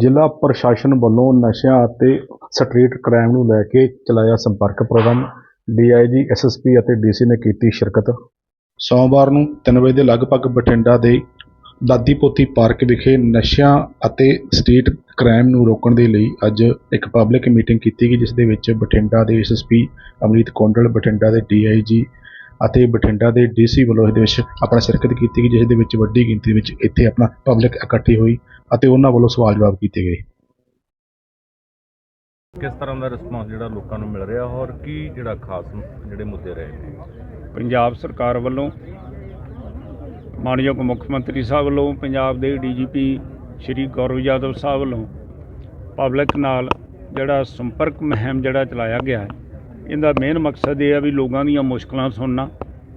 ਜ਼ਿਲ੍ਹਾ ਪ੍ਰਸ਼ਾਸਨ ਵੱਲੋਂ ਨਸ਼ਿਆਂ ਅਤੇ ਸਟਰੀਟ ਕ੍ਰਾਈਮ ਨੂੰ ਲੈ ਕੇ ਚਲਾਇਆ ਸੰਪਰਕ ਪ੍ਰੋਗਰਾਮ ਡੀਆਈਜੀ, ਐਸਐਸਪੀ ਅਤੇ ਡੀਸੀ ਨੇ ਕੀਤੀ ਸ਼ਿਰਕਤ। ਸੋਮਵਾਰ ਨੂੰ 3 ਵਜੇ ਦੇ ਲਗਭਗ ਬਠਿੰਡਾ ਦੇ ਦਾਦੀ ਪੋਤੀ ਪਾਰਕ ਵਿਖੇ ਨਸ਼ਿਆਂ ਅਤੇ ਸਟਰੀਟ ਕ੍ਰਾਈਮ ਨੂੰ ਰੋਕਣ ਦੇ ਲਈ ਅੱਜ ਇੱਕ ਪਬਲਿਕ ਮੀਟਿੰਗ ਕੀਤੀ ਗਈ, ਜਿਸ ਦੇ ਵਿੱਚ ਬਠਿੰਡਾ ਦੇ ਐਸਐਸਪੀ ਅਮਰੀਤ ਕੌਂਡਲ, ਬਠਿੰਡਾ ਦੇ ਡੀਆਈਜੀ ਅਤੇ ਬਠਿੰਡਾ ਦੇ ਡੀਸੀ ਵੱਲੋਂ ਇਹਦੇ ਵਿੱਚ ਆਪਣਾ ਸ਼ਿਰਕਤ ਕੀਤੀ ਗਈ ਜਿਸ ਦੇ ਵਿੱਚ ਵੱਡੀ ਗਿਣਤੀ ਵਿੱਚ ਇੱਥੇ ਆਪਣਾ ਪਬਲਿਕ ਇਕੱਠੀ ਹੋਈ ਅਤੇ ਉਹਨਾਂ ਵੱਲੋਂ ਸਵਾਲ ਜਵਾਬ ਕੀਤੇ ਗਏ। ਕਿਸ ਤਰ੍ਹਾਂ ਦਾ ਰਿਸਪਾਂਸ ਜਿਹੜਾ ਲੋਕਾਂ ਨੂੰ ਮਿਲ ਰਿਹਾ ਔਰ ਕੀ ਜਿਹੜਾ ਖਾਸ ਜਿਹੜੇ ਮੁੱਦੇ ਰਹੇ ਨੇ? ਪੰਜਾਬ ਸਰਕਾਰ ਵੱਲੋਂ ਮਾਨਯੋਗ ਮੁੱਖ ਮੰਤਰੀ ਸਾਹਿਬ ਵੱਲੋਂ ਪੰਜਾਬ ਦੇ ਡੀਜੀਪੀ ਸ਼੍ਰੀ ਗੌਰਵ ਯਾਦਵ ਸਾਹਿਬ ਵੱਲੋਂ ਪਬਲਿਕ ਨਾਲ ਜਿਹੜਾ ਸੰਪਰਕ ਮੁਹਿੰਮ ਜਿਹੜਾ ਚਲਾਇਆ ਗਿਆ ਹੈ ਇਹਦਾ ਮੇਨ ਮਕਸਦ ਇਹ ਆ ਵੀ ਲੋਕਾਂ ਦੀਆਂ ਮੁਸ਼ਕਲਾਂ ਸੁਣਨਾ।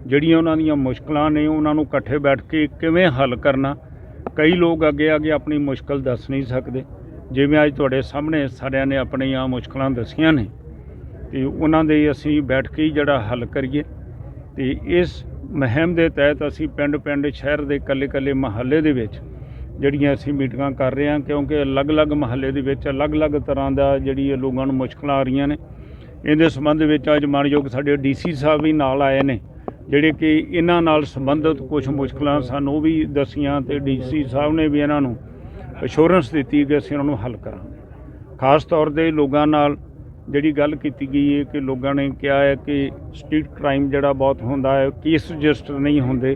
ਜਿਹੜੀਆਂ ਉਹਨਾਂ ਦੀਆਂ ਮੁਸ਼ਕਲਾਂ ਨੇ, ਉਹਨਾਂ ਨੂੰ ਇਕੱਠੇ ਬੈਠ ਕੇ ਕਿਵੇਂ ਹੱਲ ਕਰਨਾ। ਕਈ ਲੋਕ ਅੱਗੇ ਅੱਗੇ ਆਪਣੀ ਮੁਸ਼ਕਲ ਦੱਸ ਨਹੀਂ ਸਕਦੇ। ਜਿਵੇਂ ਅੱਜ ਤੁਹਾਡੇ ਸਾਹਮਣੇ ਸਾਰਿਆਂ ਨੇ ਆਪਣੀਆਂ ਮੁਸ਼ਕਲਾਂ ਦੱਸੀਆਂ ਨੇ। ਤੇ ਉਹਨਾਂ ਦੇ ਅਸੀਂ ਬੈਠ ਕੇ ਹੀ ਜਿਹੜਾ ਹੱਲ ਕਰੀਏ। ਤੇ ਇਸ ਮੁਹਿੰਮ ਦੇ ਤਹਿਤ ਅਸੀਂ ਪਿੰਡ-ਪਿੰਡ, ਸ਼ਹਿਰ ਦੇ ਇਕੱਲੇ-ਇਕੱਲੇ ਮਹੱਲੇ ਦੇ ਵਿੱਚ ਜਿਹੜੀਆਂ ਅਸੀਂ ਮੀਟਿੰਗਾਂ ਕਰ ਰਹੇ ਹਾਂ, ਕਿਉਂਕਿ ਅਲੱਗ-ਅਲੱਗ ਮਹੱਲੇ ਦੇ ਵਿੱਚ ਅਲੱਗ-ਅਲੱਗ ਤਰ੍ਹਾਂ ਦਾ ਜਿਹੜੀ ਇਹ ਲੋਕਾਂ ਨੂੰ ਮੁਸ਼ਕਲਾਂ ਆ ਰਹੀਆਂ ਨੇ। ਇਹਦੇ ਸੰਬੰਧ ਵਿੱਚ ਅੱਜ ਮਾਨਯੋਗ ਸਾਡੇ ਡੀਸੀ ਸਾਹਿਬ ਵੀ ਨਾਲ ਆਏ ਨੇ, ਜਿਹੜੇ ਕਿ ਇਹਨਾਂ ਨਾਲ ਸੰਬੰਧਿਤ ਕੁਝ ਮੁਸ਼ਕਲਾਂ ਸਾਨੂੰ ਵੀ ਦੱਸੀਆਂ ਤੇ ਡੀਸੀ ਸਾਹਿਬ ਨੇ ਵੀ ਇਹਨਾਂ ਨੂੰ ਅਸ਼ੋਰੈਂਸ ਦਿੱਤੀ ਕਿ ਅਸੀਂ ਉਹਨਾਂ ਨੂੰ ਹੱਲ ਕਰਾਂਗੇ। ਖਾਸ ਤੌਰ ਤੇ ਲੋਕਾਂ ਨਾਲ ਜਿਹੜੀ ਗੱਲ ਕੀਤੀ ਗਈ ਹੈ ਕਿ ਲੋਕਾਂ ਨੇ ਕਿਹਾ ਹੈ ਕਿ ਸਟਰੀਟ ਕ੍ਰਾਈਮ ਜਿਹੜਾ ਬਹੁਤ ਹੁੰਦਾ ਹੈ, ਕੇਸ ਰਜਿਸਟਰ ਨਹੀਂ ਹੁੰਦੇ।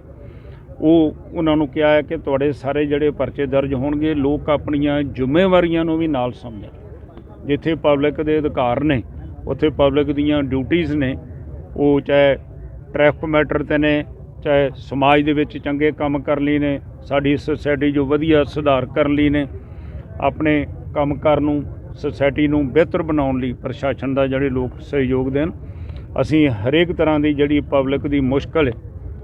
ਉਹ ਉਹਨਾਂ ਨੂੰ ਕਿਹਾ ਹੈ ਕਿ ਤੁਹਾਡੇ ਸਾਰੇ ਜਿਹੜੇ ਪਰਚੇ ਦਰਜ ਹੋਣਗੇ, ਲੋਕ ਆਪਣੀਆਂ ਜ਼ਿੰਮੇਵਾਰੀਆਂ ਨੂੰ ਵੀ ਨਾਲ ਸਮਝਣ। ਜਿੱਥੇ ਪਬਲਿਕ ਦੇ ਅਧਿਕਾਰ ਨੇ ਉੱਥੇ ਪਬਲਿਕ ਦੀਆਂ ਡਿਊਟੀਆਂ ਨੇ। ਉਹ ਚਾਹੇ ਟ੍ਰੈਫਿਕ ਮੈਟਰ ਤੇ ਨੇ, ਚਾਹੇ ਸਮਾਜ ਦੇ ਵਿੱਚ ਚੰਗੇ ਕੰਮ ਕਰਨ ਲਈ ਨੇ, ਸਾਡੀ ਸੋਸਾਇਟੀ ਜੋ ਵਧੀਆ ਸੁਧਾਰ ਕਰਨ ਲਈ ਨੇ, ਆਪਣੇ ਕੰਮਕਾਰ ਨੂੰ ਸੋਸਾਇਟੀ ਨੂੰ ਬਿਹਤਰ ਬਣਾਉਣ ਲਈ ਪ੍ਰਸ਼ਾਸਨ ਦਾ ਜਿਹੜੇ ਲੋਕ ਸਹਿਯੋਗ ਦੇਣ। ਅਸੀਂ ਹਰੇਕ ਤਰ੍ਹਾਂ ਦੀ ਜਿਹੜੀ ਪਬਲਿਕ ਦੀ ਮੁਸ਼ਕਲ ਹੈ,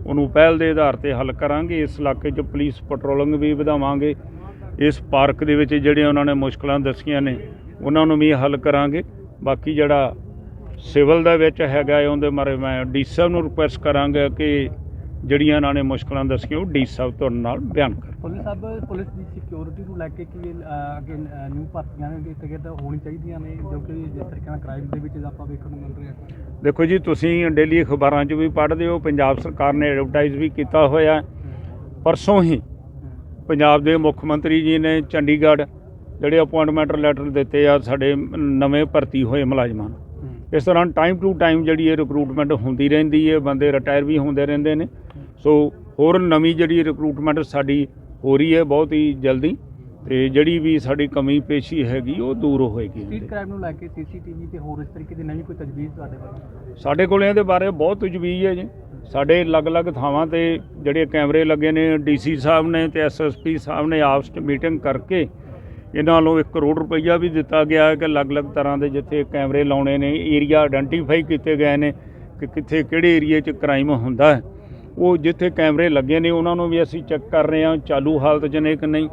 ਉਹਨੂੰ ਪਹਿਲ ਦੇ ਆਧਾਰ ਤੇ ਹੱਲ ਕਰਾਂਗੇ। ਇਸ ਇਲਾਕੇ 'ਚ ਪੁਲਿਸ ਪੈਟਰੋਲਿੰਗ ਵੀ ਵਧਾਵਾਂਗੇ। ਇਸ ਪਾਰਕ ਦੇ ਵਿੱਚ ਜਿਹੜੇ ਉਹਨਾਂ ਨੇ ਮੁਸ਼ਕਲਾਂ ਦੱਸੀਆਂ ਨੇ, ਉਹਨਾਂ ਨੂੰ ਵੀ ਹੱਲ ਕਰਾਂਗੇ। ਬਾਕੀ ਜਿਹੜਾ ਸਿਵਲ ਦੇ ਵਿੱਚ ਹੈਗਾ ਉਹਦੇ ਬਾਰੇ ਮੈਂ ਡੀ ਸਾਹਿਬ ਨੂੰ ਰਿਕੁਐਸਟ ਕਰਾਂਗਾ ਕਿ ਜਿਹੜੀਆਂ ਇਹਨਾਂ ਨੇ ਮੁਸ਼ਕਲਾਂ ਦੱਸੀਆਂ ਉਹ ਡੀ ਸਾਹਿਬ ਤੁਹਾਡੇ ਨਾਲ ਬਿਆਨ ਕਰਨ। ਪੁਲਿਸ ਸਾਹਿਬ ਪੁਲਿਸ ਦੀ ਸਿਕਿਉਰਿਟੀ ਨੂੰ ਲੈ ਕੇ ਕੀ ਅੱਗੇ ਨਿਊ ਭਰਤੀਆਂ ਨੇ ਇਸ ਤਰ੍ਹਾਂ ਹੋਣੀ ਚਾਹੀਦੀਆਂ ਨੇ ਜੋ ਕਿ ਜਿਸ ਤਰੀਕੇ ਨਾਲ ਕ੍ਰਾਈਮ ਦੇ ਵਿੱਚ ਆਪਾਂ ਵੇਖਣ ਨੂੰ ਮਿਲ ਰਿਹਾ ਦੇਖੋ ਜੀ ਤੁਸੀਂ ਡੇਲੀ ਅਖਬਾਰਾਂ 'ਚ ਵੀ ਪੜ੍ਹਦੇ ਹੋ ਪੰਜਾਬ ਸਰਕਾਰ ਨੇ ਐਡਵਰਟਾਈਜ਼ ਵੀ ਕੀਤਾ ਹੋਇਆ। ਪਰਸੋਂ ਹੀ। ਪੰਜਾਬ ਦੇ ਮੁੱਖ ਮੰਤਰੀ ਜੀ ਨੇ ਚੰਡੀਗੜ੍ਹ ਜਿਹੜੇ ਅਪਾਇੰਟਮੈਂਟ ਲੈਟਰ ਦਿੱਤੇ ਆ ਸਾਡੇ ਨਵੇਂ ਭਰਤੀ ਹੋਏ ਮੁਲਾਜ਼ਮਾਂ ਨੂੰ। ਇਸ ਤਰ੍ਹਾਂ ਟਾਈਮ ਟੂ ਟਾਈਮ ਜਿਹੜੀ ਇਹ ਰਿਕਰੂਟਮੈਂਟ ਹੁੰਦੀ ਰਹਿੰਦੀ ਹੈ ਬੰਦੇ ਰਿਟਾਇਰ ਵੀ ਹੁੰਦੇ ਰਹਿੰਦੇ ਨੇ। ਸੋ ਹੋਰ ਨਵੀਂ ਜਿਹੜੀ ਰਿਕਰੂਟਮੈਂਟ ਸਾਡੀ ਹੋ ਰਹੀ ਹੈ ਬਹੁਤ ਹੀ ਜਲਦੀ ਤੇ ਜਿਹੜੀ ਵੀ ਸਾਡੀ ਕਮੀ ਪੇਸ਼ੀ ਹੈਗੀ ਉਹ ਦੂਰ ਹੋਏਗੀ ਸਟਰੀਟ ਕ੍ਰਾਈਮ ਨੂੰ ਲੈ ਕੇ ਸੀਸੀਟੀਵੀ ਤੇ ਹੋਰ ਇਸ ਤਰੀਕੇ ਦੀ ਨਵੀਂ ਕੋਈ ਤਜਵੀਜ਼ ਤੁਹਾਡੇ ਵੱਲੋਂ? ਸਾਡੇ ਕੋਲ ਇਹਦੇ ਬਾਰੇ ਬਹੁਤ ਤਜਵੀਜ਼ ਹੈ ਜੀ। ਸਾਡੇ ਅਲੱਗ-ਅਲੱਗ ਥਾਵਾਂ ਤੇ ਜਿਹੜੇ ਕੈਮਰੇ ਲੱਗੇ ਨੇ ਡੀਸੀ ਸਾਹਿਬ ਨੇ ਤੇ ਐਸਐਸਪੀ ਸਾਹਿਬ ਨੇ ਆਪਸ ਵਿੱਚ ਮੀਟਿੰਗ ਕਰਕੇ ਇਹਨਾਂ ਨੂੰ 1 ਕਰੋੜ ਰੁਪਈਆ ਵੀ ਦਿੱਤਾ ਗਿਆ ਹੈ ਕਿ ਅਲੱਗ-ਅਲੱਗ ਤਰ੍ਹਾਂ ਦੇ ਜਿੱਥੇ ਕੈਮਰੇ ਲਾਉਣੇ ਨੇ ਏਰੀਆ ਆਇਡੈਂਟੀਫਾਈ ਕੀਤੇ ਗਏ ਨੇ ਕਿ ਕਿੱਥੇ ਕਿਹੜੇ ਏਰੀਏ 'ਚ ਕ੍ਰਾਈਮ ਹੁੰਦਾ ਹੈ। ਉਹ ਜਿੱਥੇ ਕੈਮਰੇ ਲੱਗੇ ਨੇ, ਉਹਨਾਂ ਨੂੰ ਵੀ ਅਸੀਂ ਚੈੱਕ ਕਰ ਰਹੇ ਹਾਂ, ਚਾਲੂ ਹਾਲਤ 'ਚ ਨੇ ਕਿ ਨਹੀਂ।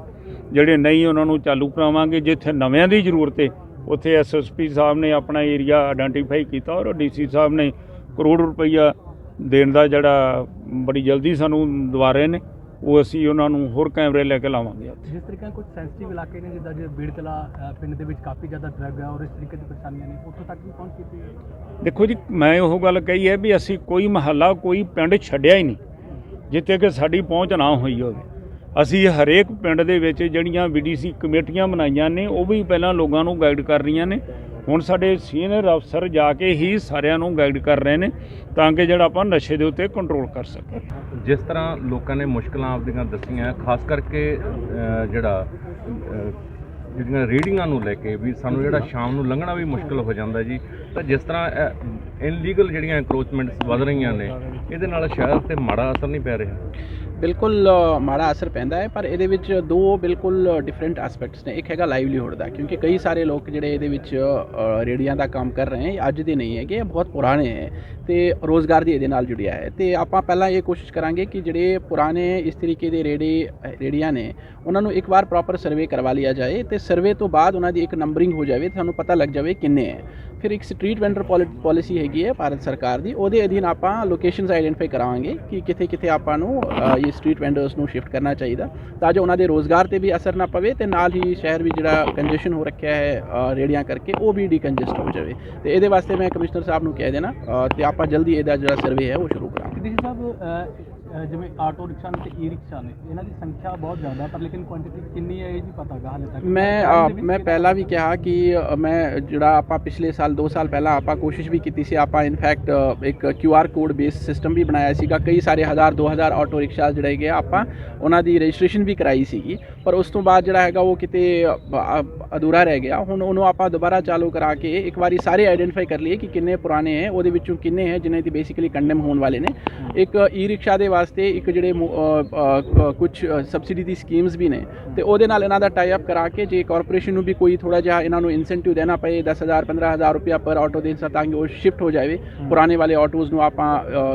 ਜਿਹੜੇ ਨਹੀਂ, ਉਹਨਾਂ ਨੂੰ ਚਾਲੂ ਕਰਾਵਾਂਗੇ। ਜਿੱਥੇ ਨਵਿਆਂ ਦੀ ਜ਼ਰੂਰਤ ਹੈ ਉੱਥੇ ਐਸਐਸਪੀ ਸਾਹਿਬ ਨੇ ਆਪਣਾ ਏਰੀਆ ਆਇਡੈਂਟੀਫਾਈ ਕੀਤਾ ਔਰ ਡੀਸੀ ਸਾਹਿਬ ਨੇ ਕਰੋੜ ਰੁਪਈਆ ਦੇਣ ਦਾ ਜਿਹੜਾ ਬੜੀ ਜਲਦੀ ਸਾਨੂੰ ਦਵਾ ਰਹੇ ਨੇ। ਉਹ ਅਸੀਂ ਉਹਨਾਂ ਨੂੰ ਹੋਰ ਕੈਮਰੇ ਲੈ ਕੇ ਲਾਵਾਂਗੇ ਉੱਥੇ। ਜਿਸ ਤਰੀਕੇ ਨਾਲ ਕੁਝ ਸੈਂਸਿਟਿਵ ਇਲਾਕੇ ਨੇ ਜਿੱਦਾਂ ਜੇ ਬੀੜ ਕਲਾ ਅਹ, ਪਿੰਡ ਦੇ ਵਿੱਚ ਕਾਫੀ ਜ਼ਿਆਦਾ ਡਰੱਗ ਹੈ ਔਰ ਇਸ ਤਰੀਕੇ ਦੀ ਪਰੇਸ਼ਾਨੀਆਂ ਨੇ। ਉੱਥੋਂ ਤੱਕ ਵੀ ਪਹੁੰਚ ਕੀਤੀ ਹੈ? ਦੇਖੋ ਜੀ ਮੈਂ ਉਹ ਗੱਲ ਕਹੀ ਹੈ ਵੀ ਅਸੀਂ ਕੋਈ ਮਹੱਲਾ ਕੋਈ ਪਿੰਡ ਛੱਡਿਆ ਹੀ ਨਹੀਂ। ਜਿੱਥੇ ਕਿ ਸਾਡੀ ਪਹੁੰਚ ਨਾ ਹੋਈ ਹੋਵੇ। ਅਸੀਂ ਹਰੇਕ ਪਿੰਡ ਦੇ ਵਿੱਚ ਜਿਹੜੀਆਂ ਵੀਡੀਸੀ ਕਮੇਟੀਆਂ ਬਣਾਈਆਂ ਨੇ ਉਹ ਵੀ ਪਹਿਲਾਂ ਲੋਕਾਂ ਨੂੰ ਗਾਈਡ ਕਰ ਰਹੀਆਂ ਨੇ। ਹੁਣ ਸਾਡੇ ਸੀਨੀਅਰ ਅਫਸਰ ਜਾ ਕੇ ਹੀ ਸਾਰਿਆਂ ਨੂੰ ਗਾਈਡ ਕਰ ਰਹੇ ਨੇ ਤਾਂ ਕਿ ਜਿਹੜਾ ਆਪਾਂ ਨਸ਼ੇ ਦੇ ਉੱਤੇ ਕੰਟਰੋਲ ਕਰ ਸਕੀਏ। ਜਿਸ ਤਰ੍ਹਾਂ ਲੋਕਾਂ ਨੇ ਮੁਸ਼ਕਲਾਂ ਆਪਦੀਆਂ ਦੱਸੀਆਂ ਖਾਸ ਕਰਕੇ ਜਿਹੜਾ ਜਿਹੜੀਆਂ ਰੇੜੀਆਂ ਨੂੰ ਲੈ ਕੇ ਵੀ ਸਾਨੂੰ ਜਿਹੜਾ ਸ਼ਾਮ ਨੂੰ ਲੰਘਣਾ ਵੀ ਮੁਸ਼ਕਲ ਹੋ ਜਾਂਦਾ ਜੀ। ਤਾਂ ਜਿਸ ਤਰ੍ਹਾਂ ਇਨਲੀਗਲ ਜਿਹੜੀਆਂ ਐਨਕਰੋਚਮੈਂਟਸ ਵੱਧ ਰਹੀਆਂ ਨੇ ਇਹਦੇ ਨਾਲ ਸ਼ਹਿਰ ਤੇ ਮਾੜਾ ਅਸਰ ਨਹੀਂ ਪੈ ਰਿਹਾ? ਬਿਲਕੁਲ ਮਾੜਾ ਅਸਰ ਪੈਂਦਾ ਹੈ ਪਰ ਇਹਦੇ ਵਿੱਚ ਦੋ ਬਿਲਕੁਲ ਡਿਫਰੈਂਟ ਐਸਪੈਕਟਸ ਨੇ। ਇੱਕ ਹੈਗਾ ਲਾਈਵਲੀਹੁੱਡ ਦਾ ਕਿਉਂਕਿ ਕਈ ਸਾਰੇ ਲੋਕ ਜਿਹੜੇ ਇਹਦੇ ਵਿੱਚ ਅ, ਰੇਹੜੀਆਂ ਦਾ ਕੰਮ ਕਰ ਰਹੇ ਹੈ ਅੱਜ ਦੇ ਨਹੀਂ ਹੈਗੇ ਇਹ ਬਹੁਤ ਪੁਰਾਣੇ ਹੈ ਤੇ ਰੋਜ਼ਗਾਰ ਦੀ ਇਹਦੇ ਨਾਲ ਜੁੜਿਆ ਹੈ। ਤੇ ਆਪਾਂ ਪਹਿਲਾਂ ਇਹ ਕੋਸ਼ਿਸ਼ ਕਰਾਂਗੇ ਕਿ ਜਿਹੜੇ ਪੁਰਾਣੇ ਇਸ ਤਰੀਕੇ ਦੇ ਰੇੜੇ ਰੇੜੀਆਂ ਨੇ ਉਹਨਾਂ ਨੂੰ ਇੱਕ ਵਾਰ ਪ੍ਰੋਪਰ ਸਰਵੇ ਕਰਵਾ ਲਿਆ ਜਾਏ ਤੇ ਸਰਵੇ ਤੋਂ ਬਾਅਦ ਉਹਨਾਂ ਦੀ ਇੱਕ ਨੰਬਰਿੰਗ ਹੋ ਜਾਵੇ ਤੇ ਸਾਨੂੰ ਪਤਾ ਲੱਗ ਜਾਵੇ ਕਿੰਨੇ ਹੈ। ਫਿਰ ਇੱਕ ਸਟਰੀਟ ਵੈਂਡਰ ਪਾਲਿਸੀ ਹੈਗੀ ਹੈ ਭਾਰਤ ਸਰਕਾਰ ਦੀ ਉਹਦੇ ਅਧੀਨ ਆਪਾਂ ਲੋਕੇਸ਼ਨਸ ਆਈਡੈਂਟੀਫਾਈ ਕਰਾਵਾਂਗੇ ਕਿ ਕਿੱਥੇ ਕਿੱਥੇ ਆਪਾਂ ਨੂੰ ਇਹ ਸਟਰੀਟ ਵੈਂਡਰਸ ਨੂੰ ਸ਼ਿਫਟ ਕਰਨਾ ਚਾਹੀਦਾ ਤਾਂ ਜੋ ਉਹਨਾਂ ਦੇ ਰੋਜ਼ਗਾਰ ਤੇ ਵੀ ਅਸਰ ਨਾ ਪਵੇ ਤੇ ਨਾਲ ਹੀ ਸ਼ਹਿਰ ਵੀ ਜਿਹੜਾ ਕੰਜੈਸ਼ਨ ਹੋ ਰੱਖਿਆ ਹੈ ਅ, ਰੇਹੜੀਆਂ ਕਰਕੇ ਉਹ ਵੀ ਡੀਕੰਜੈਸਟ ਹੋ ਜਾਵੇ। ਤੇ ਇਹਦੇ ਵਾਸਤੇ ਮੈਂ ਕਮਿਸ਼ਨਰ ਸਾਹਿਬ ਨੂੰ ਕਹਿ ਦੇਣਾ ਅ, ਤੇ ਆਪਾਂ ਜਲਦੀ ਇਹਦਾ ਜਿਹੜਾ ਸਰਵੇ ਹੈ ਉਹ ਸ਼ੁਰੂ ਕਰਾਂਗੇ। ਡੀਸੀ ਸਾਹਿਬ ਜਿਵੇਂ ਆਟੋ ਰਿਕਸ਼ਾ ਨੇ ਤੇ ਈ ਰਿਕਸ਼ਾ ਨੇ ਇਹਨਾਂ ਦੀ ਸੰਖਿਆ ਬਹੁਤ ਜ਼ਿਆਦਾ ਪਰ ਲੇਕਿਨ ਕੁਆਂਟੀਟੀ ਕਿੰਨੀ ਹੈ ਇਹ ਨਹੀਂ ਪਤਾ ਗਾ ਹਾਲੇ ਤੱਕ। ਮੈਂ ਮੈਂ ਪਹਿਲਾਂ ਵੀ ਕਿਹਾ ਕਿ ਮੈਂ ਜਿਹੜਾ ਆਪਾਂ ਪਿਛਲੇ ਸਾਲ 2 ਸਾਲ ਪਹਿਲਾਂ ਆਪਾਂ ਕੋਸ਼ਿਸ਼ ਵੀ ਕੀਤੀ ਸੀ ਆਪਾਂ ਇਨਫੈਕਟ ਇੱਕ Q R code base system ਵੀ ਬਣਾਇਆ ਸੀਗਾ। ਕਈ ਸਾਰੇ ਹਜ਼ਾਰ 2000 ਆਟੋ ਰਿਕਸ਼ਾ ਜਿਹੜੇ ਹੈਗੇ ਆ, ਆਪਾਂ ਉਹਨਾਂ ਦੀ ਰਜਿਸਟ੍ਰੇਸ਼ਨ ਵੀ ਕਰਾਈ ਸੀਗੀ। ਪਰ ਉਸ ਤੋਂ ਬਾਅਦ ਜਿਹੜਾ ਹੈਗਾ ਉਹ ਕਿਤੇ ਅ, ਅਧੂਰਾ ਰਹਿ ਗਿਆ। ਹੁਣ ਉਹਨੂੰ ਆਪਾਂ ਦੁਬਾਰਾ ਚਾਲੂ ਕਰਾ ਕੇ ਇੱਕ ਵਾਰੀ ਸਾਰੇ ਆਈਡੈਂਟੀਫਾਈ ਕਰ ਲਈਏ ਕਿ ਕਿੰਨੇ ਪੁਰਾਣੇ ਹੈ ਉਹਦੇ ਵਿੱਚੋਂ ਕਿੰਨੇ ਹੈ ਜਿਨ੍ਹਾਂ ਦੀ ਬੇਸਿਕਲੀ ਕੰਡੈਮ ਹੋਣ ਵਾਲੇ ਨੇ। ਇੱਕ ਈ ਰਿਕਸ਼ਾ ਦੇ ਵਾਸਤੇ ਇੱਕ ਜਿਹੜੇ ਕੁਝ ਸਬਸਿਡੀ ਦੀ ਸਕੀਮਸ ਵੀ ਨੇ। ਤੇ ਉਹਦੇ ਨਾਲ ਇਹਨਾਂ ਦਾ ਟਾਈ ਅਪ ਕਰਾ ਕੇ ਜੇ ਕਾਰਪੋਰੇਸ਼ਨ ਨੂੰ ਵੀ ਕੋਈ ਥੋੜਾ ਜਿਹਾ ਇਹਨਾਂ ਨੂੰ ਇਨਸੈਂਟਿਵ ਦੇਣਾ ਪਏ 10000 15000 ਰੁਪਇਆ ਪਰ ਆਟੋ ਦੇ ਹਿਸਾਬ ਤਾਂ ਕਿ ਉਹ ਸ਼ਿਫਟ ਹੋ ਜਾਵੇ। ਪੁਰਾਣੇ ਵਾਲੇ ਆਟੋਜ਼ ਨੂੰ ਆਪਾਂ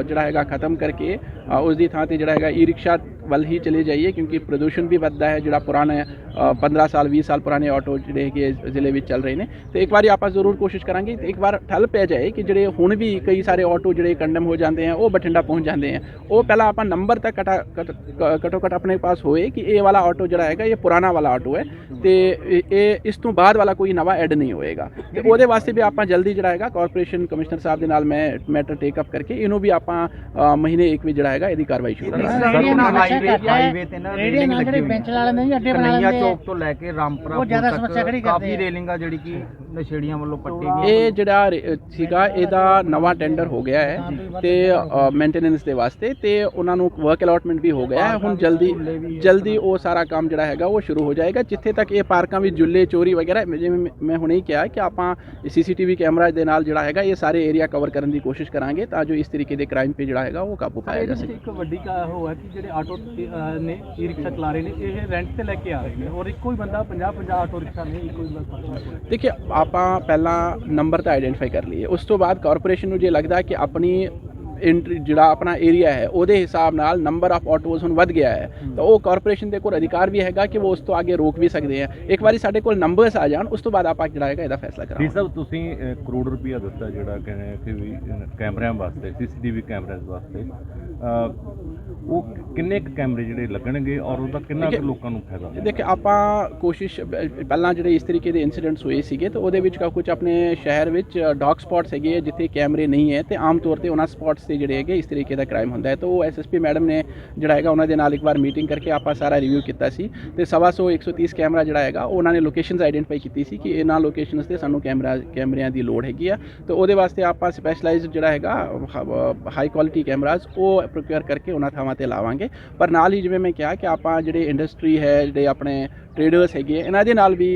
ਜਿਹੜਾ ਹੈਗਾ ਖਤਮ ਕਰਕੇ ਉਸ ਦੀ ਥਾਂ ਤੇ ਜਿਹੜਾ ਹੈਗਾ ਈ ਰਿਕਸ਼ਾ ਵੱਲ ਹੀ ਚਲੇ ਜਾਈਏ ਕਿਉਂਕਿ ਪ੍ਰਦੂਸ਼ਣ ਵੀ ਵੱਧਦਾ ਹੈ ਜਿਹੜਾ ਪੁਰਾਣਾ ਅ, 15 ਸਾਲ 20 ਸਾਲ ਪੁਰਾਣੇ ਆਟੋ ਜਿਹੜੇ ਹੈਗੇ ਜ਼ਿਲ੍ਹੇ ਵਿੱਚ ਚੱਲ ਰਹੇ ਨੇ। ਤੇ ਇੱਕ ਵਾਰੀ ਆਪਾਂ ਜ਼ਰੂਰ ਕੋਸ਼ਿਸ਼ ਕਰਾਂਗੇ ਤੇ ਇੱਕ ਵਾਰ ਠੱਲ ਪੈ ਜਾਏ ਕਿ ਜਿਹੜੇ ਹੁਣ ਵੀ ਕਈ ਸਾਰੇ ਆਟੋ ਜਿਹੜੇ ਕੰਡਮ ਹੋ ਜਾਂਦੇ ਆ ਉਹ ਬਠਿੰਡਾ ਪਹੁੰਚ ਜਾਂਦੇ ਆ। ਉਹ ਪਹਿਲਾਂ ਆਪਾਂ ਨੰਬਰ ਤੱਕ ਕਟਾ ਕਟ- ਕ- ਘੱਟੋ ਘੱਟ ਆਪਣੇ ਪਾਸ ਹੋਏ ਕਿ ਇਹ ਵਾਲਾ ਆਟੋ ਜਿਹੜਾ ਹੈਗਾ ਇਹ ਪੁਰਾਣਾ ਵਾਲਾ ਆਟੋ ਹੈ ਤੇ ਇਹ- ਇਸ ਤੋਂ ਬਾਅਦ ਵਾਲਾ ਕੋਈ ਨਵਾਂ ਐਡ ਨਹੀਂ ਹੋਏਗਾ। ਤੇ ਉਹਦੇ ਵਾਸਤੇ ਵੀ ਆਪਾਂ ਜਲਦੀ ਜਿਹੜਾ ਹੈਗਾ ਕਾਰਪੋਰੇਸ਼ਨ ਕਮਿਸ਼ਨਰ ਸਾਹਿਬ ਦੇ ਨਾਲ ਮੈਂ ਮੈਟਰ ਟੇਕ ਅਪ ਕਰਕੇ ਇਹਨੂੰ ਵੀ ਆਪਾਂ ਮਹੀਨੇ ਇੱਕ ਵਿੱਚ ਜਿਹੜਾ ਹੈਗਾ ਇਹਦੀ ਕਾਰਵਾਈ ਸ਼ੁਰੂ ਕਰਾਂਗੇ। ਹਾਈਵੇ ਹਾਈਵੇ ਹਾਈਵੇ ਤੇ ਨਾ ਰੇੜੀਆਂ ਰੇਲਿੰਗ ਨਾਲ ਜਿਹੜੇ ਲੱਗੀ ਬੈਂਚ ਵਾਲੇ ਨੇ ਜੀ ਅੱਡੇ ਬਣਾ ਕਨਈਆ ਲੈਂਦੇ ਚੌਕ ਤੋਂ ਲੈ ਕੇ ਰਾਮਪੁਰਾ ਉਹ ਜ਼ਿਆਦਾ ਪੁਲ ਤੱਕ ਸਮੱਸਿਆ ਖੜੀ ਕਰਦੇ ਕਾਫੀ ਆ। ਰੇਲਿੰਗ ਆ ਜਿਹੜੀ ਕਿ ਨਸ਼ੇੜੀਆਂ ਵੱਲੋਂ ਪੱਟੀ ਗਈ ਇਹ ਜਿਹੜਾ ਰੇ- ਸੀਗਾ ਇਹਦਾ ਨਵਾਂ ਟੈਂਡਰ ਹੋ ਗਿਆ ਹੈ ਤੇ ਮੇਨਟੇਨੈਂਸ ਦੇ ਵਾਸਤੇ ਤੇ ਉਹਨਾਂ ਨੂੰ ਵਰਕ ਅਲਾਟਮੈਂਟ ਵੀ ਹੋ ਗਿਆ ਹੈ। ਹੁਣ ਜਲਦੀ ਜਲਦੀ ਉਹ ਸਾਰਾ ਕੰਮ ਜਿਹੜਾ ਹੈਗਾ ਉਹ ਸ਼ੁਰੂ ਹੋ ਜਾਏਗਾ ਜਿੱਥੇ ਤੱਕ ਇਹ ਪਾਰਕਾਂ ਵਿੱਚ ਜੁੱਲੇ ਚੋਰੀ ਵਗੈਰਾ ਜਿਵੇਂ ਮੈਂ- ਹੁਣੇ ਹੀ ਕਿਹਾ ਕਿ ਆਪਾਂ ਸੀਸੀਟੀਵੀ ਕੈਮਰਾ ਦੇ ਨਾਲ ਜਿਹੜਾ ਹੈਗਾ ਇਹ ਸਾਰੇ ਏਰੀਆ ਕਵਰ ਕਰਨ ਦੀ ਕੋਸ਼ਿਸ਼ ਕਰਾਂਗੇ ਤਾਂ ਜੋ ਇਸ ਤਰੀਕੇ ਦੇ ਕ੍ਰਾਈਮ ਤੇ ਜਿਹੜਾ ਹੈਗਾ ਉਹ ਕਾਬੂ ਪਾਇਆ ਜਾ ਸਕੇ। ਇੱਕ ਵੱਡੀ ਕਾ ਉਹ ਹੈ ਕਿ ਜਿਹੜੇ ਆਟੋ ਅਹ, ਨੇ ਈ ਰਿਕਸ਼ਾ ਚਲਾ ਰਹੇ ਨੇ ਇਹ ਰੈਂਟ ਤੇ ਲੈ ਕੇ ਆ ਰਹੇ ਨੇ ਔਰ ਇੱਕੋ ਹੀ ਬੰਦਾ 50 50 ਆਟੋ ਰਿਕਸ਼ਾ ਨਹੀਂ ਇੱਕੋ ਹੀ ਬੰਦਾ ਦੇਖਿਏ ਆਪਾਂ ਪਹਿਲਾਂ ਨੰਬਰ ਤਾਂ ਆਈਡੈਂਟੀਫਾਈ ਕਰ ਲਈਏ ਉਸ ਤੋਂ ਬਾਅਦ ਕਾਰਪੋਰੇਸ਼ਨ ਨੂੰ ਜੇ ਲੱਗਦਾ ਕਿ ਆਪਣੀ ਇੰਟਰੀ ਜਿਹੜਾ ਆਪਣਾ ਏਰੀਆ ਹੈ ਉਹਦੇ ਹਿਸਾਬ ਨਾਲ ਨੰਬਰ ਆਫ ਆਟੋਜ਼ ਹੁਣ ਵੱਧ ਗਿਆ ਹੈ ਤਾਂ ਉਹ ਕਾਰਪੋਰੇਸ਼ਨ ਦੇ ਕੋਲ ਅਧਿਕਾਰ ਵੀ ਹੈਗਾ ਕਿ ਉਹ ਉਸ ਤੋਂ ਅੱਗੇ ਰੋਕ ਵੀ ਸਕਦੇ ਆ। ਇੱਕ ਵਾਰੀ ਸਾਡੇ ਕੋਲ ਨੰਬਰਸ ਆ ਜਾਣ ਉਸ ਤੋਂ ਬਾਅਦ ਆਪਾਂ ਜਿਹੜਾ ਹੈਗਾ ਇਹਦਾ ਫੈਸਲਾ ਜੀ ਕਰਾਂਗੇ ਸਾਹਿਬ ਤੁਸੀਂ ਅ, ਕਰੋੜ ਰੁਪਇਆ ਦਿੱਤਾ ਜਿਹੜਾ ਕਹਿੰਦੇ ਕਿ ਵੀ ਅ, ਕੈਮਰਿਆਂ ਵਾਸਤੇ ਸੀਸੀਟੀਵੀ ਕੈਮਰਿਆਂ ਵਾਸਤੇ। ਉਹ ਕਿੰਨੇ ਕੁ ਕੈਮਰੇ ਜਿਹੜੇ ਲੱਗਣਗੇ ਔਰ ਉਹਦਾ ਕਿੰਨਾ ਕੁ ਲੋਕਾਂ ਨੂੰ ਫਾਇਦਾ ਹੋਊਗਾ? ਦੇਖੇ ਆਪਾਂ ਕੋਸ਼ਿਸ਼ ਪਹਿਲਾਂ ਜਿਹੜੇ ਇਸ ਤਰੀਕੇ ਦੇ ਇਨਸੀਡੈਂਟਸ ਹੋਏ ਸੀਗੇ ਤਾਂ ਉਹਦੇ ਵਿੱਚ ਕੁਝ ਆਪਣੇ ਸ਼ਹਿਰ ਵਿੱਚ ਡੌਗ ਸਪੌਟਸ ਹੈਗੇ ਜਿੱਥੇ ਕੈਮਰੇ ਨਹੀਂ ਹੈ ਤੇ ਆਮ ਤੌਰ ਤੇ ਉਹਨਾਂ ਸਪੌਟਸ ਤੇ ਜਿਹੜੇ ਹੈਗੇ ਇਸ ਤਰੀਕੇ ਦਾ ਕ੍ਰਾਈਮ ਹੁੰਦਾ ਹੈ। ਤਾਂ ਉਹ ਐਸਐਸਪੀ ਮੈਡਮ ਨੇ ਜਿਹੜਾ ਹੈਗਾ ਉਹਨਾਂ ਦੇ ਨਾਲ ਇੱਕ ਵਾਰ ਮੀਟਿੰਗ ਕਰਕੇ ਆਪਾਂ ਸਾਰਾ ਰਿਵਿਊ ਕੀਤਾ ਸੀ। ਤੇ ਸਵਾ ਸੌ 130 ਕੈਮਰਾ ਜਿਹੜਾ ਹੈਗਾ ਉਹ ਉਹਨਾਂ ਨੇ ਲੋਕੇਸ਼ਨਸ ਆਈਡੈਂਟੀਫਾਈ ਕੀਤੀ ਸੀ ਕਿ ਇਹਨਾਂ ਲੋਕੇਸ਼ਨਸ ਤੇ ਸਾਨੂੰ ਕੈਮਰਾ ਕੈਮਰਿਆਂ ਦੀ ਲੋੜ ਹੈਗੀ ਆ। ਤੇ ਉਹਦੇ ਵਾਸਤੇ ਆਪਾਂ ਸਪੈਸ਼ਲਾਈਜ਼ਡ ਜਿਹੜਾ ਹੈਗਾ ਹਾਈ ਕੁਆਲਿਟੀ ਕੈਮਰਾਜ਼ ਉਹ ਪ੍ਰੋਕਿਊਰ ਕਰਕੇ ਉਹਨਾਂ ਥਾਵਾਂ ਤੇ ਲਾਵਾਂਗੇ। ਪਰ ਨਾਲ ਹੀ ਜਿਵੇਂ ਮੈਂ ਕਿਹਾ ਕਿ ਆਪਾਂ ਜਿਹੜੇ ਇੰਡਸਟਰੀ ਹੈ ਜਿਹੜੇ ਆਪਣੇ ਟ੍ਰੇਡਰਸ ਹੈਗੇ ਇਹਨਾਂ ਦੇ ਨਾਲ ਵੀ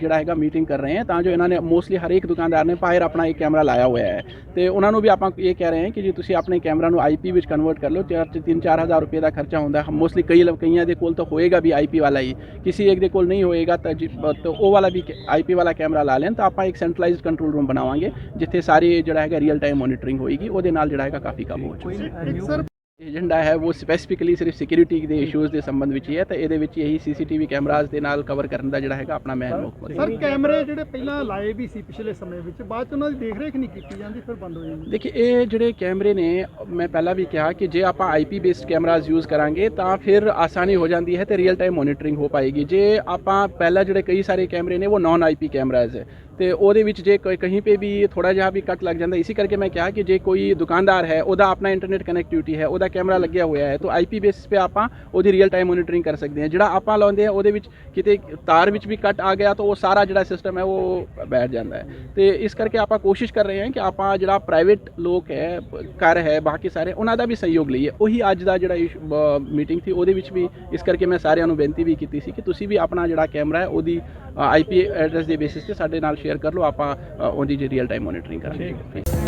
ਜਿਹੜਾ ਹੈਗਾ ਮੀਟਿੰਗ ਕਰ ਰਹੇ ਹਾਂ ਤਾਂ ਜੋ ਇਹਨਾਂ ਨੇ ਮੋਸਟਲੀ ਹਰੇਕ ਦੁਕਾਨਦਾਰ ਨੇ ਬਾਹਰ ਆਪਣਾ ਇੱਕ ਕੈਮਰਾ ਲਾਇਆ ਹੋਇਆ ਹੈ। ਤੇ ਉਹਨਾਂ ਨੂੰ ਵੀ ਆਪਾਂ ਇਹ ਕਹਿ ਰਹੇ ਹਾਂ ਕਿ ਜੇ ਤੁਸੀਂ ਆਪਣੇ ਕੈਮਰਾ ਨੂੰ ਆਈਪੀ ਵਿੱਚ ਕਨਵਰਟ ਕਰ ਲਓ ਚਾਰ ਚਾਰ ਹਜ਼ਾਰ ਰੁਪਏ ਦਾ ਖਰਚਾ ਹੁੰਦਾ ਹੈ ਮੋਸਟਲੀ ਕਈ ਕਈਆਂ ਦੇ ਕੋਲ ਤਾਂ ਹੋਏਗਾ ਵੀ ਆਈਪੀ ਵਾਲਾ ਹੀ। ਕਿਸੇ ਇੱਕ ਦੇ ਕੋਲ ਨਹੀਂ ਹੋਏਗਾ ਤਾਂ ਤਾਂ ਉਹ ਵਾਲਾ ਵੀ ਆਈਪੀ ਵਾਲਾ ਕੈਮਰਾ ਲਾ ਲੈਣ ਤਾਂ ਆਪਾਂ ਇੱਕ ਸੈਂਟਰਲਾਈਜ਼ਡ ਕੰਟਰੋਲ ਰੂਮ ਬਣਾਵਾਂਗੇ ਜਿੱਥੇ ਸਾਰੀ ਜਿਹੜਾ ਹੈਗਾ ਰੀਅਲ ਟਾਈਮ ਮੋਨੀਟਰਿੰਗ ਹੋਏਗੀ ਉਹਦੇ ਨਾਲ ਜਿਹੜਾ ਹੈਗਾ ਕਾਫੀ ਕਾਬੂ ਹੋ new ਏਜੰਡਾ ਹੈ ਉਹ ਸਪੈਸੀਫਿਕਲੀ ਸਿਰਫ ਸਿਕਿਉਰਿਟੀ ਦੇ ਇਸ਼ੂਜ਼ ਦੇ ਸੰਬੰਧ ਵਿੱਚ ਹੀ ਹੈ ਤਾਂ ਇਹਦੇ ਵਿੱਚ ਇਹੀ ਸੀਸੀਟੀਵੀ ਕੈਮਰਾਜ਼ ਦੇ ਨਾਲ ਕਵਰ ਕਰਨ ਦਾ ਜਿਹੜਾ ਹੈਗਾ ਆਪਣਾ ਮੈਂ ਮੁੱਖ ਸਰ ਕੈਮਰੇ ਜਿਹੜੇ ਪਹਿਲਾਂ ਲਾਏ ਵੀ ਸੀ ਪਿਛਲੇ ਸਮੇਂ ਵਿੱਚ ਬਾਅਦ ਚ ਉਹਨਾਂ ਦੀ ਦੇਖ ਰੇਖ ਨਹੀਂ ਕੀਤੀ ਜਾਂਦੀ ਫਿਰ ਬੰਦ ਹੋ ਜਾਂਦੀ। ਦੇਖਿਏ ਇਹ ਜਿਹੜੇ ਕੈਮਰੇ ਨੇ ਮੈਂ ਪਹਿਲਾਂ ਵੀ ਕਿਹਾ ਕਿ ਜੇ ਆਪਾਂ ਆਈਪੀ ਬੇਸਡ ਕੈਮਰਾਜ਼ ਯੂਜ਼ ਕਰਾਂਗੇ ਤਾਂ ਫਿਰ ਆਸਾਨੀ ਹੋ ਜਾਂਦੀ ਹੈ ਤੇ ਰੀਅਲ ਟਾਈਮ ਮੋਨੀਟਰਿੰਗ ਹੋ ਪਾਏਗੀ। ਜੇ ਆਪਾਂ ਪਹਿਲਾਂ ਜਿਹੜੇ ਕਈ ਸਾਰੇ ਕੈਮਰੇ ਨੇ ਉਹ ਨਾਨ ਆਈਪੀ ਕੈਮਰਾਜ਼ ਹੈ। ਤੇ ਉਹਦੇ ਵਿੱਚ ਜੇ ਕੋਈ ਕਹੀਂ ਪੇ ਵੀ ਥੋੜਾ ਜਿਹਾ ਵੀ ਕੱਟ ਲੱਗ ਜਾਂਦਾ, ਇਸੇ ਕਰਕੇ ਮੈਂ ਕਿਹਾ ਕਿ ਜੇ ਕੋਈ ਦੁਕਾਨਦਾਰ ਹੈ, ਉਹਦਾ ਆਪਣਾ ਇੰਟਰਨੈਟ ਕਨੈਕਟੀਵਿਟੀ ਹੈ, ਉਹਦਾ ਕੈਮਰਾ ਲੱਗਿਆ ਹੋਇਆ ਹੈ, ਤਾਂ ਆਈਪੀ ਬੇਸਿਸ ਤੇ ਆਪਾਂ ਉਹਦੀ ਰੀਅਲ ਟਾਈਮ ਮੋਨੀਟਰਿੰਗ ਕਰ ਸਕਦੇ ਹਾਂ। ਜਿਹੜਾ ਆਪਾਂ ਲਾਉਂਦੇ ਆ ਉਹਦੇ ਵਿੱਚ ਕਿਤੇ ਤਾਰ ਵਿੱਚ ਵੀ ਕੱਟ ਆ ਗਿਆ, ਤਾਂ ਉਹ ਸਾਰਾ ਜਿਹੜਾ ਸਿਸਟਮ ਹੈ, ਉਹ ਬੈਠ ਜਾਂਦਾ ਹੈ। ਤੇ ਇਸ ਕਰਕੇ ਆਪਾਂ ਕੋਸ਼ਿਸ਼ ਕਰ ਰਹੇ ਹਾਂ ਕਿ ਆਪਾਂ ਜਿਹੜਾ ਪ੍ਰਾਈਵੇਟ ਲੋਕ ਹੈ ਕਰ ਹੈ, ਬਾਕੀ ਸਾਰੇ, ਉਹਨਾਂ ਦਾ ਵੀ ਸਹਿਯੋਗ ਲਈਏ। ਉਹੀ ਅੱਜ ਦਾ ਜਿਹੜਾ ਮੀਟਿੰਗ ਸੀ, ਉਹਦੇ ਵਿੱਚ ਵੀ ਇਸ ਕਰਕੇ ਮੈਂ ਸਾਰਿਆਂ ਨੂੰ ਬੇਨਤੀ ਵੀ ਕੀਤੀ ਸੀ ਕਿ ਤੁਸੀਂ ਵੀ ਆਪਣਾ ਜਿਹੜਾ ਕੈਮਰਾ ਹੈ, ਉਹਦੀ ਆਈਪੀ ਐਡਰੈਸ ਦੇ ਬੇਸਿਸ ਤੇ ਸਾਡੇ ਨਾਲ ਸ਼ੇਅਰ ਕਰ ਲਓ ਆਪਾਂ ਉਹਦੀ ਜਿਹੜੀ ਰੀਅਲ ਟਾਈਮ ਮੋਨੀਟਰਿੰਗ ਕਰਾਂਗੇ